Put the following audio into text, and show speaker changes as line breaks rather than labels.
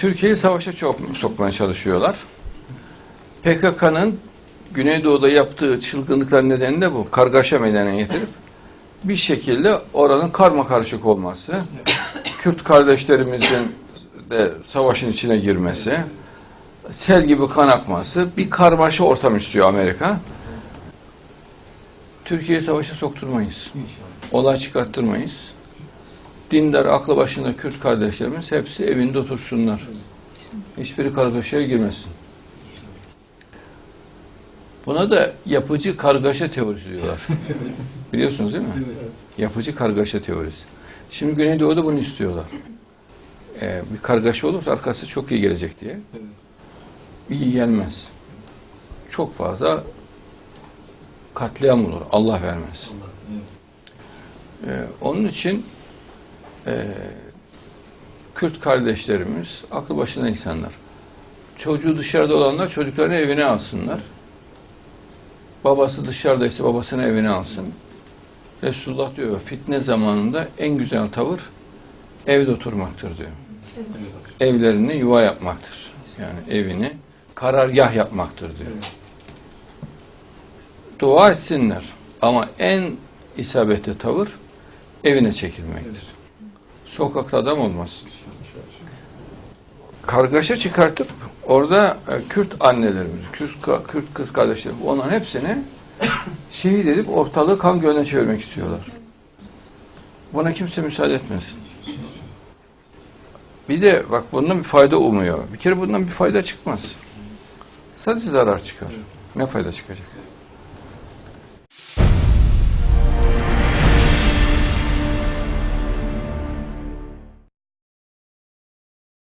Türkiye'yi savaşa çok sokmaya çalışıyorlar. PKK'nın Güneydoğu'da yaptığı çılgınlıklar nedeni de bu. Kargaşa meydana getirip bir şekilde oranın karma karışık olması, Kürt kardeşlerimizin de savaşın içine girmesi, sel gibi kan akması, bir karmaşa ortam istiyor Amerika. Türkiye'yi savaşa sokturmayız. Olay çıkarttırmayız. Dindar, aklı başında Kürt kardeşlerimiz hepsi evinde otursunlar. Hiçbiri kargaşaya girmesin. Buna da yapıcı kargaşa teorisi diyorlar. Biliyorsunuz değil mi? Yapıcı kargaşa teorisi. Şimdi Güneydoğu'da bunu istiyorlar. Ee, bir kargaşa olursa arkası çok iyi gelecek diye. İyi gelmez. Çok fazla katliam olur. Allah vermez. Ee, onun için e, Kürt kardeşlerimiz aklı başında insanlar. Çocuğu dışarıda olanlar çocuklarını evine alsınlar. Babası dışarıdaysa babasını evine alsın. Resulullah diyor fitne zamanında en güzel tavır evde oturmaktır diyor. Evlerini yuva yapmaktır. Yani evini karargah yapmaktır diyor. Dua etsinler ama en isabetli tavır evine çekilmektir. Sokakta adam olmaz. Kargaşa çıkartıp orada e, Kürt annelerimiz, Kürt, Kürt kız kardeşlerimiz onların hepsini şehit edip ortalığı kan gölüne çevirmek istiyorlar. Buna kimse müsaade etmesin. Bir de bak bundan bir fayda umuyor. Bir kere bundan bir fayda çıkmaz. Sadece zarar çıkar. Ne fayda çıkacak?